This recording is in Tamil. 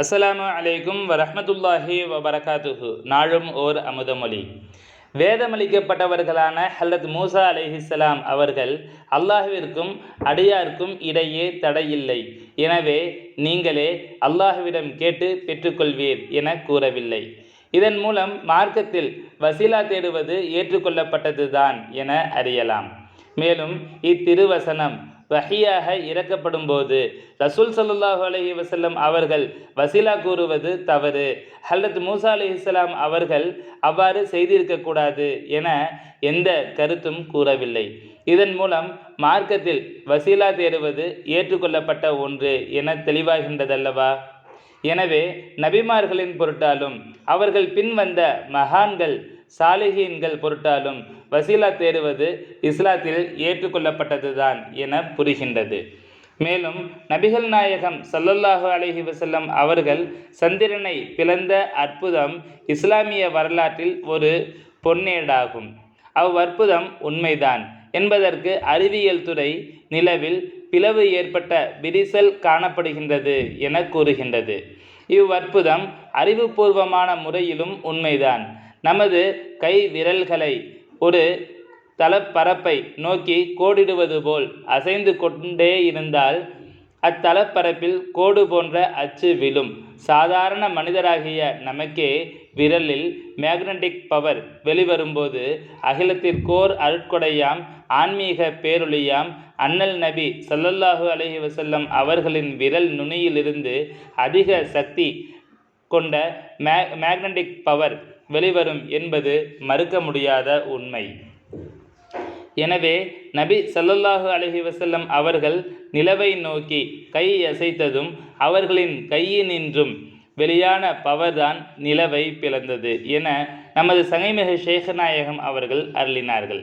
அஸ்ஸலாமு அலைக்கும் வரஹ்மத்துல்லாஹி வபரகாத்துஹு. நாளும் ஓர் அமுதமொழி வேதமளிக்கப்பட்டவர்களான ஹல்லத் மூசா அலிஹிஸ்லாம் அவர்கள் அல்லாஹுவிற்கும் அடியார்க்கும் இடையே தடையில்லை எனவே நீங்களே அல்லாஹுவிடம் கேட்டு பெற்றுக்கொள்வீர் என கூறவில்லை. இதன் மூலம் மார்க்கத்தில் வசீலா தேடுவது ஏற்றுக்கொள்ளப்பட்டதுதான் என அறியலாம். மேலும் இத்திருவசனம் வஹியாக இறக்கப்படும் போது ரசூல் சல்லாஹூ அலஹி வசல்லம் அவர்கள் வசீலா கூறுவது தவறு. ஹல்லத் மூசா அலிஹிஸ்லாம் அவர்கள் அவ்வாறு செய்திருக்கக்கூடாது என எந்த கருத்தும் கூறவில்லை. இதன் மூலம் மார்க்கத்தில் வசீலா தேடுவது ஏற்றுக்கொள்ளப்பட்ட ஒன்று என தெளிவாகின்றதல்லவா? எனவே நபிமார்களின் பொருட்டாலும் அவர்கள் பின்வந்த மகான்கள் சாலிஹீன்கள் பொருட்டாலும் வசீலா தேடுவது இஸ்லாத்தில் ஏற்றுக்கொள்ளப்பட்டதுதான் என புரிகின்றது. மேலும் நபிகள் நாயகம் சல்லல்லாஹு அலஹி வசல்லம் அவர்கள் சந்திரனை பிளந்த அற்புதம் இஸ்லாமிய வரலாற்றில் ஒரு பொன்னேடாகும். அவ்வற்புதம் உண்மைதான் என்பதற்கு அறிவியல் துறை நிலவில் பிளவு ஏற்பட்ட விரிசல் காணப்படுகின்றது என கூறுகின்றது. இவ்வற்புதம் அறிவுபூர்வமான முறையிலும் உண்மைதான். நமது கை விரல்களை ஒரு தளப்பரப்பை நோக்கி கோடிடுவது போல் அசைந்து கொண்டே இருந்தால் அத்தளப்பரப்பில் கோடு போன்ற அச்சு விழும். சாதாரண மனிதராகிய நமக்கே விரலில் மேக்னட்டிக் பவர் வெளிவரும்போது அகிலத்திற்கோர் அருட்கொடையாம் ஆன்மீக பேரொழியாம் அண்ணல் நபி சல்லல்லாஹு அலஹி வசல்லம் அவர்களின் விரல் நுனியிலிருந்து அதிக சக்தி கொண்ட மே மேக்னட்டிக் பவர் வெளிவரும் என்பது மறுக்க முடியாத உண்மை. எனவே நபி சல்லல்லாஹு அலஹி வசல்லம் அவர்கள் நிலவை நோக்கி கை அசைத்ததும் அவர்களின் கையினின்றும் வெளியான பவர்தான் நிலவை பிளந்தது என நமது சங்கைமிகு ஷேகநாயகம் அவர்கள் அருளினார்கள்.